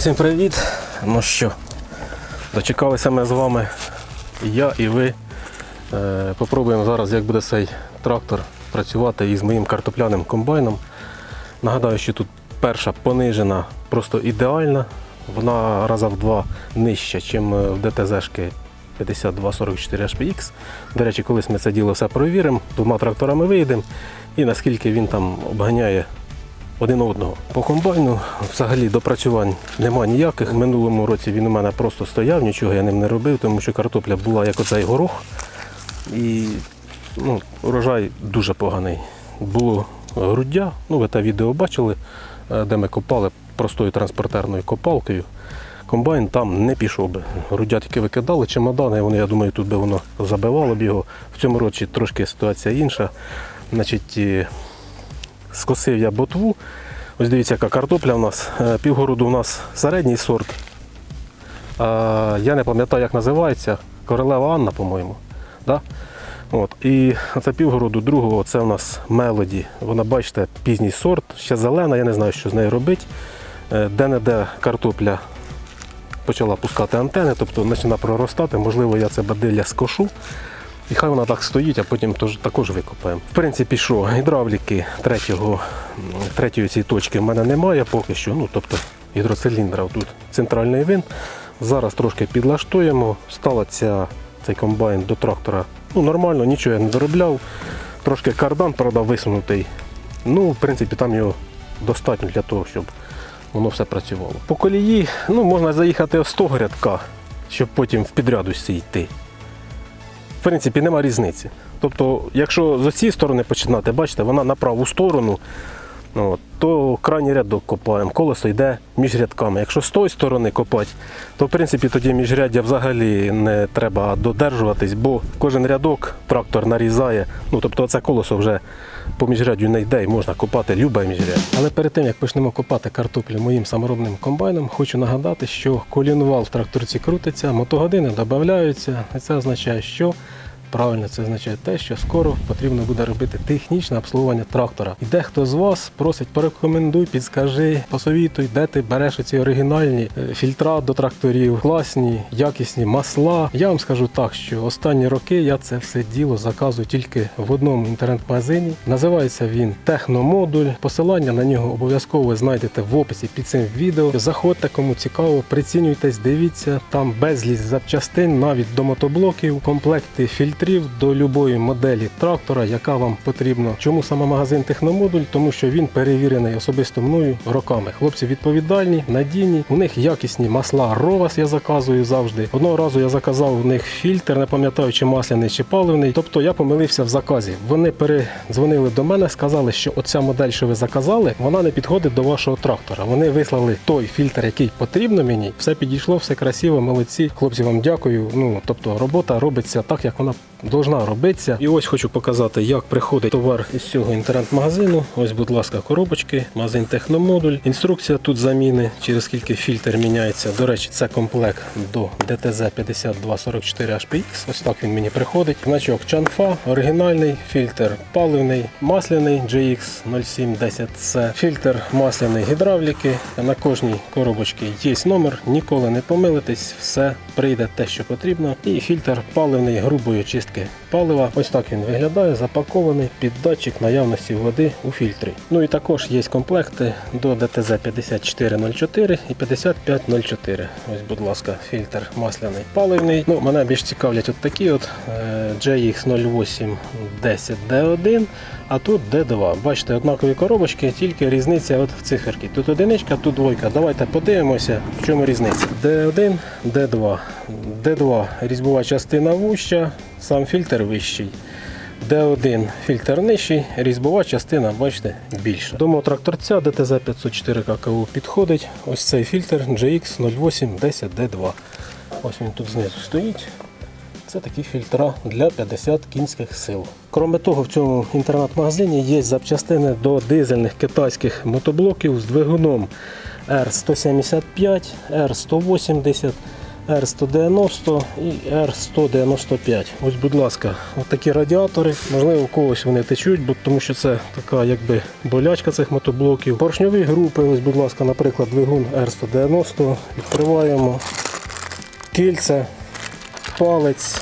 Всім привіт! Ну що, дочекалися ми з вами, я і ви. Е, попробуємо зараз, як буде цей трактор працювати із моїм картопляним комбайном. Нагадаю, що тут перша понижена, просто ідеальна. Вона раза в два нижча, ніж в ДТЗ-шки 5244 HPX. До речі, колись ми це діло все перевіримо, двома тракторами виїдемо і наскільки він там обганяє один одного. По комбайну взагалі допрацювань нема ніяких. В минулому році він у мене просто стояв, нічого я ним не робив, тому що картопля була як оцей горох. І ну, урожай дуже поганий. Було груддя, ну ви те відео бачили, е, де ми копали простою транспортерною копалкою. Комбайн там не пішов би. Груддя тільки викидали, чемодани, вони, я думаю, тут би воно забивало б його. В цьому році трошки ситуація інша. Значить, і скосив я ботву. Ось дивіться, яка картопля у нас. Е, Півгороду у нас середній сорт. Я не пам'ятаю, як називається. Королева Анна, по-моєму. Да? От. І це півгороду другого, це у нас мелоді. Вона, бачите, пізній сорт, ще зелена, я не знаю, що з нею робити. Е, Де-не-де картопля почала пускати антени, тобто почала проростати. Можливо, я це бадилля скошу. І хай вона так стоїть, а потім також викопаємо. В принципі, що гідравліки третього, третьої цієї точки в мене немає поки що. Ну, тобто гідроциліндра тут центральний винт. Зараз трошки підлаштуємо. Стала ця, цей комбайн до трактора ну, нормально, нічого я не доробляв. Трошки кардан, правда, висунутий. Ну, в принципі, там його достатньо для того, щоб воно все працювало. По колії ну, можна заїхати з того рядка, щоб потім в підрядусі йти в принципі нема різниці. Тобто, якщо з цієї сторони починати, бачите, вона на праву сторону, ну, от, то крайній рядок копаємо, колесо йде між рядками. Якщо з тої сторони копати, то в принципі тоді міжряддя взагалі не треба додержуватись, бо кожен рядок трактор нарізає. Ну, тобто це колесо вже по міжряддю не йде і можна копати любе міжряддя. Але перед тим як почнемо копати картоплю моїм саморобним комбайном, хочу нагадати, що колінвал в тракторці крутиться, мотогодини додаються, це означає, що Правильно, це означає те, що скоро потрібно буде робити технічне обслуговування трактора. І дехто з вас просить, порекомендуй, підскажи, посовітуй, де ти береш ці оригінальні е, фільтра до тракторів, класні, якісні масла. Я вам скажу так, що останні роки я це все діло заказую тільки в одному інтернет-магазині. Називається він Техномодуль. Посилання на нього обов'язково знайдете в описі під цим відео. Заходьте, кому цікаво, прицінюйтесь, дивіться. Там безліч запчастин, навіть до мотоблоків, комплекти фільтрів до любої моделі трактора, яка вам потрібна. Чому саме магазин Техномодуль? Тому що він перевірений особисто мною роками. Хлопці відповідальні, надійні. У них якісні масла Ровас я заказую завжди. Одного разу я заказав у них фільтр, не пам'ятаю, чи масляний, чи паливний. Тобто я помилився в заказі. Вони передзвонили до мене, сказали, що оця модель, що ви заказали, вона не підходить до вашого трактора. Вони вислали той фільтр, який потрібно мені. Все підійшло, все красиво, молодці. Хлопці, вам дякую. Ну тобто робота робиться так, як вона должна робитися. І ось хочу показати, як приходить товар із цього інтернет-магазину. Ось, будь ласка, коробочки, магазин Техномодуль. Інструкція тут заміни, через скільки фільтр міняється. До речі, це комплект до DTZ 5244 HPX. Ось так він мені приходить. Значок Чанфа, оригінальний, фільтр паливний, масляний GX 0710C, фільтр масляний гідравліки. На кожній коробочці є номер, ніколи не помилитесь, все прийде те, що потрібно. І фільтр паливний грубої чистки палива. Ось так він виглядає, запакований під датчик наявності води у фільтрі. Ну і також є комплекти до ДТЗ 5404 і 5504. Ось, будь ласка, фільтр масляний паливний. Ну, мене більш цікавлять от такі от е, JX0810D1, а тут D2. Бачите, однакові коробочки, тільки різниця от в циферки. Тут одиничка, тут двойка. Давайте подивимося, в чому різниця. D1, D2. D2 різьбова частина вуща, сам фільтр вищий. D1 фільтр нижчий, різьбова частина, бачите, більша. До тракторця DTZ 504 ККУ підходить. Ось цей фільтр GX0810D2. Ось він тут знизу стоїть. Це такі фільтра для 50 кінських сил. Кроме того, в цьому інтернет-магазині є запчастини до дизельних китайських мотоблоків з двигуном R175, R180, R190 і R195. Ось, будь ласка, от такі радіатори. Можливо, у когось вони течуть, бо тому що це така якби болячка цих мотоблоків. Поршньові групи, ось, будь ласка, наприклад, двигун R190. Відкриваємо кільце, палець,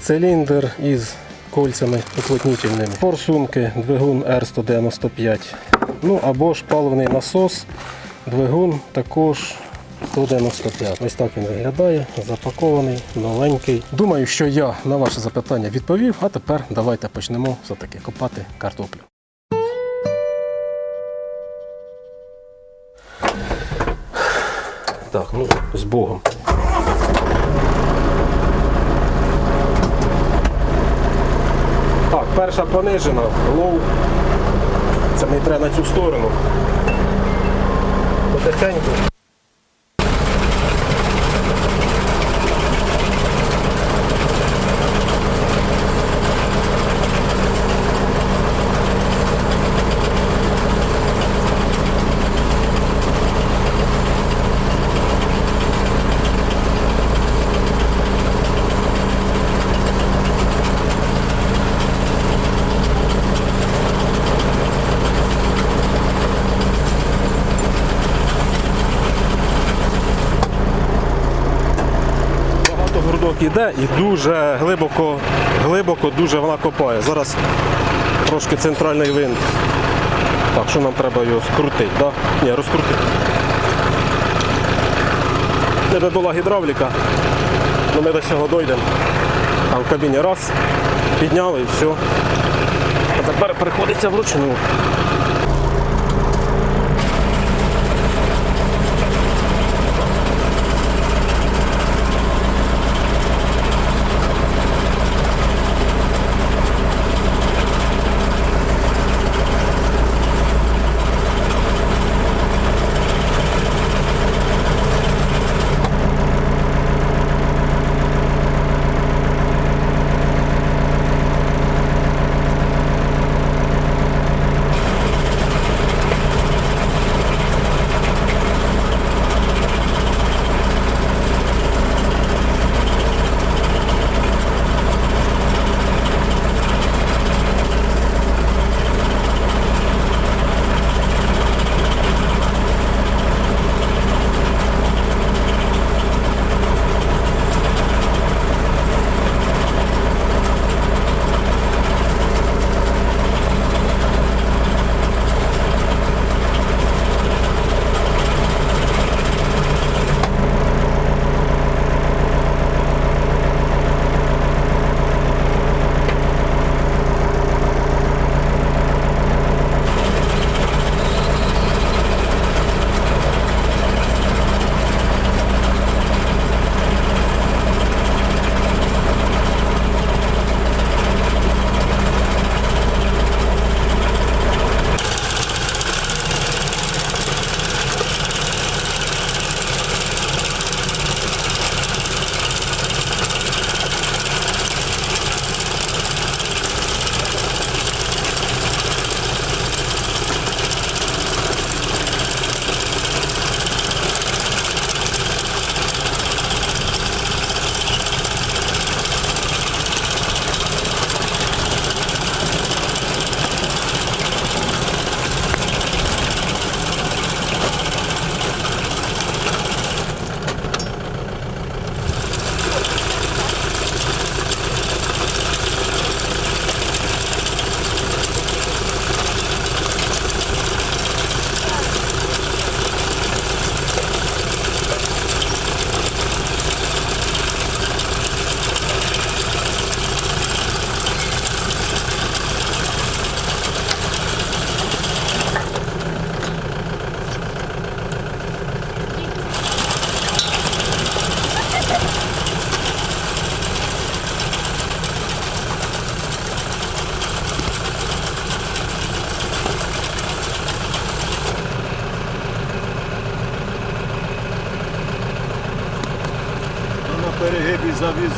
циліндр із кольцями уплотнітельними, форсунки, двигун R195. Ну або ж паливний насос, двигун також 195. Ось так він виглядає, запакований, новенький. Думаю, що я на ваше запитання відповів, а тепер давайте почнемо все-таки копати картоплю. Так, ну з Богом. Перша понижена, лоу. Це мені треба на цю сторону. Потихеньку. Іде і дуже глибоко, глибоко дуже вона копає. Зараз трошки центральний винт. Так, що нам треба його скрутити, да? Ні, розкрутити. В Тебе була гідравліка, ну ми до цього дійдемо. Там в кабіні раз, підняли і все. А тепер приходиться вручну.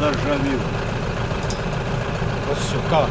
заржавів. Ось сюка.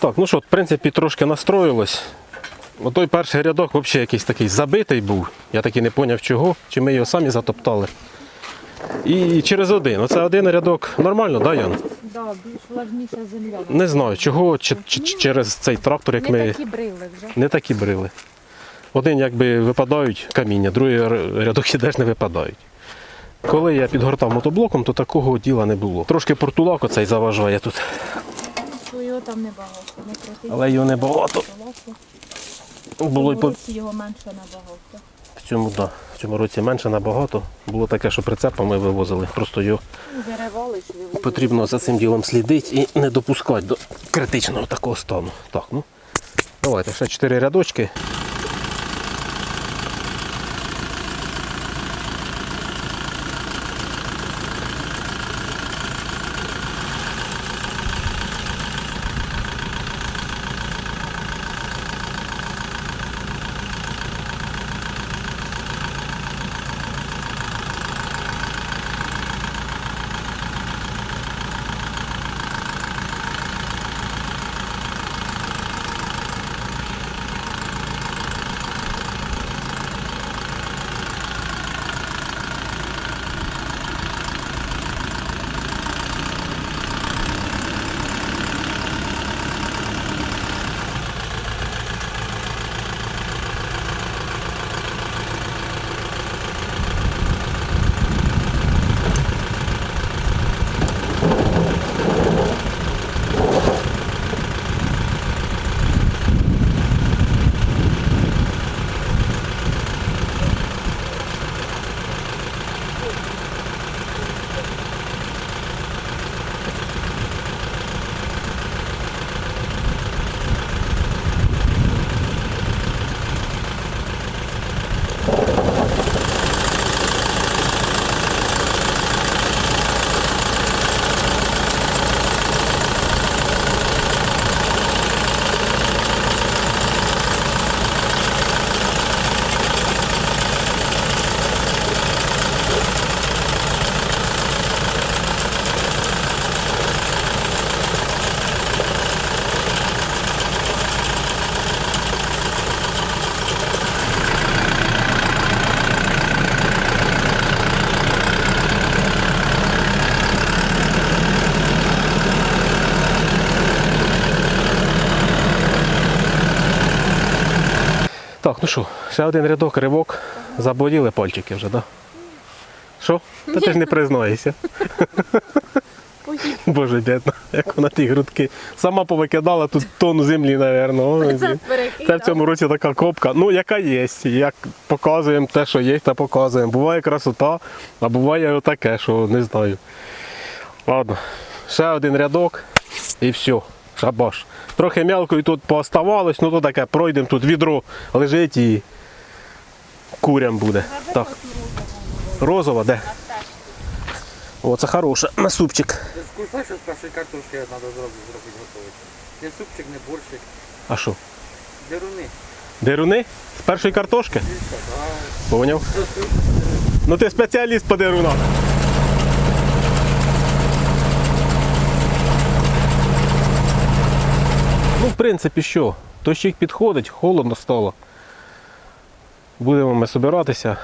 Так, ну що, в принципі, трошки настроїлось. О, той перший рядок взагалі якийсь такий забитий був. Я таки не зрозумів чого, чи ми його самі затоптали. І через один. Оце один рядок нормально, да, Ян? Да, більш влажніша земля. Не знаю, чого, чи, чи- чи через цей трактор, як Не ми. такі брили вже. Не такі брили. Один якби випадають каміння, другий р- рядок ідеш не випадають. Коли я підгортав мотоблоком, то такого діла не було. Трошки портулак оцей заважає тут, Що його там небагато. Не але його небагато. Було й по його менше набагато. в цьому, да, в цьому році менше набагато. Було таке, що прицепами вивозили. Просто його Виривали ж вивозили. потрібно за цим ділом слідити і не допускати до критичного такого стану. Так, ну давайте ще чотири рядочки. Так, ну що, ще один рядок ривок. Заболіли пальчики вже, так? Да? Що? Та ти ж не признаєшся. Боже, бідна, як вона ті грудки. Сама повикидала тут тонну землі, напевно. Це Це в цьому році така копка. Ну, яка є. Як показуємо те, що є, та показуємо. Буває красота, а буває отаке, що не знаю. Ладно, ще один рядок і все. Шабаш. Трохи мелко і тут пооставалось, ну то таке, пройдемо тут відро лежить і курям буде. Так. Розова, де? О, це хороше. На супчик. Вкусай, що з першої картошки треба зробити, зробити готувати. Не супчик, не борщик. А що? Деруни. Деруни? З першої картошки? Поняв? Ну ти спеціаліст по дерунах. Ну, в принципі, що? Дощик підходить, холодно стало. Будемо ми собиратися.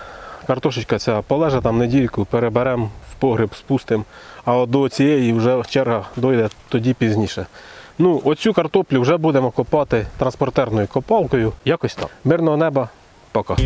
Картошечка ця полежа там недільку, переберемо в погріб, спустимо. А от до цієї вже черга дойде тоді пізніше. Ну, оцю картоплю вже будемо копати транспортерною копалкою. Якось так. Мирного неба, пока.